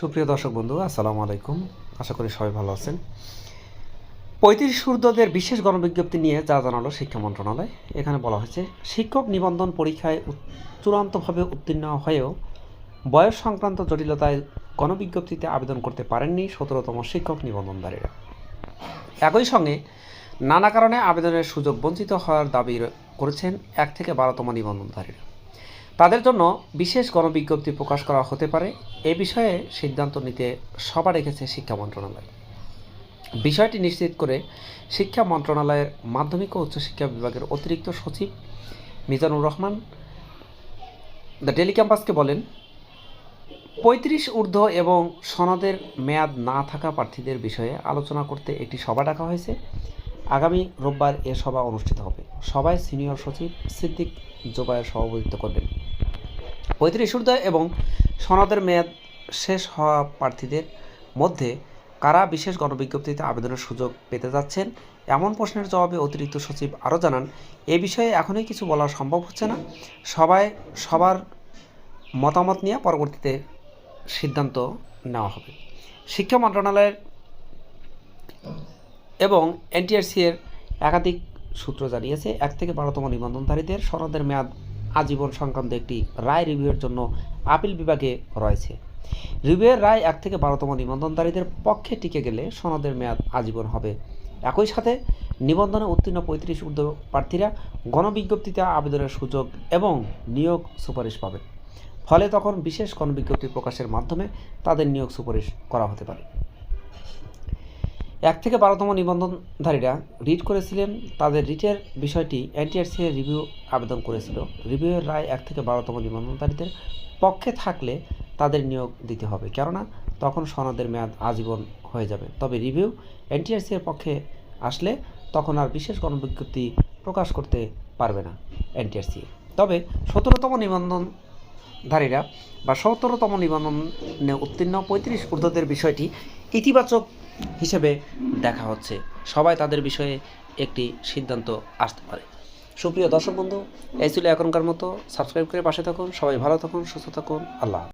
সুপ্রিয় দর্শক বন্ধু, আসসালামু আলাইকুম। আশা করি সবাই ভালো আছেন। পঁয়ত্রিশ সূর্যদের বিশেষ গণবিজ্ঞপ্তি নিয়ে যা জানালো শিক্ষা মন্ত্রণালয়, এখানে বলা হয়েছে, শিক্ষক নিবন্ধন পরীক্ষায় চূড়ান্তভাবে উত্তীর্ণ হয়েও বয়স সংক্রান্ত জটিলতায় গণবিজ্ঞপ্তিতে আবেদন করতে পারেননি সতেরোতম শিক্ষক নিবন্ধনধারীরা একই সঙ্গে, নানা কারণে আবেদনের সুযোগ বঞ্চিত হওয়ার দাবি করেছেন এক থেকে বারোতম নিবন্ধনধারীরা তাদের জন্য বিশেষ গণবিজ্ঞপ্তি প্রকাশ করা হতে পারে। এ বিষয়ে সিদ্ধান্ত নিতে সভা রেখেছে শিক্ষা মন্ত্রণালয়। বিষয়টি নিশ্চিত করে শিক্ষা মন্ত্রণালয়ের মাধ্যমিক ও উচ্চশিক্ষা বিভাগের অতিরিক্ত সচিব মিজানুর রহমান দ্য ডেলি ক্যাম্পাসকে বলেন, পঁয়ত্রিশ ঊর্ধ্ব এবং সনদের মেয়াদ না থাকা প্রার্থীদের বিষয়ে আলোচনা করতে একটি সভা ডাকা হয়েছে। আগামী রোববার এ সভা অনুষ্ঠিত হবে। সভায় সিনিয়র সচিব সিদ্দিক জোবায়ের সভাপতিত্ব করবেন। পঁয়ত্রিশ ঊর্ধ্ব এবং সনদের মেয়াদ শেষ হওয়া প্রার্থীদের মধ্যে কারা বিশেষ গণবিজ্ঞপ্তিতে আবেদনের সুযোগ পেতে যাচ্ছেন? এমন প্রশ্নের জবাবে অতিরিক্ত সচিব আরও জানান, এ বিষয়ে এখনই কিছু বলা সম্ভব হচ্ছে না। সবাই, সবার মতামত নিয়ে পরবর্তীতে সিদ্ধান্ত নেওয়া হবে। শিক্ষা মন্ত্রণালয়ের এবং এনটিআরসি এর একাধিক সূত্র জানিয়েছে, এক থেকে বারোতম নিবন্ধনধারীদের সনদের মেয়াদ আজীবন সংক্রান্ত একটি রায় রিভিউয়ের জন্য আপিল বিভাগে রয়েছে। রিভিউয়ের রায় এক থেকে বারোতম নিবন্ধনধারীদের পক্ষে টিকে গেলে সনদের মেয়াদ আজীবন হবে। একই সাথে নিবন্ধনে উত্তীর্ণ পঁয়ত্রিশ ঊর্ধ্ব প্রার্থীরা গণবিজ্ঞপ্তিতে আবেদনের সুযোগ এবং নিয়োগ সুপারিশ পাবেন। ফলে তখন বিশেষ গণবিজ্ঞপ্তি প্রকাশের মাধ্যমে তাদের নিয়োগ সুপারিশ করা হতে পারে। এক থেকে বারোতম নিবন্ধনধারীরা রিট করেছিলেন, তাদের রিটের বিষয়টি এনটিআরসি এর রিভিউ আবেদন করেছিল। রিভিউয়ের রায় এক থেকে বারোতম নিবন্ধনধারীদের পক্ষে থাকলে তাদের নিয়োগ দিতে হবে, কেননা তখন সনদের মেয়াদ আজীবন হয়ে যাবে। তবে রিভিউ এনটিআরসি এর পক্ষে আসলে তখন আর বিশেষ গণবিজ্ঞপ্তি প্রকাশ করতে পারবে না এনটিআরসি। তবে সতেরোতম নিবন্ধনধারীরা বা সতেরোতম নিবন্ধনে উত্তীর্ণ পঁয়ত্রিশ ঊর্ধ্বদের বিষয়টি ইতিবাচক হিসেবে দেখা হচ্ছে। সবাই তাদের বিষয়ে একটি সিদ্ধান্ত আসতে পারে। সুপ্রিয় দর্শক বন্ধু, এই ছিল এখনকার মতো। সাবস্ক্রাইব করে পাশে থাকুন। সবাই ভালো থাকুন, সুস্থ থাকুন। আল্লাহ।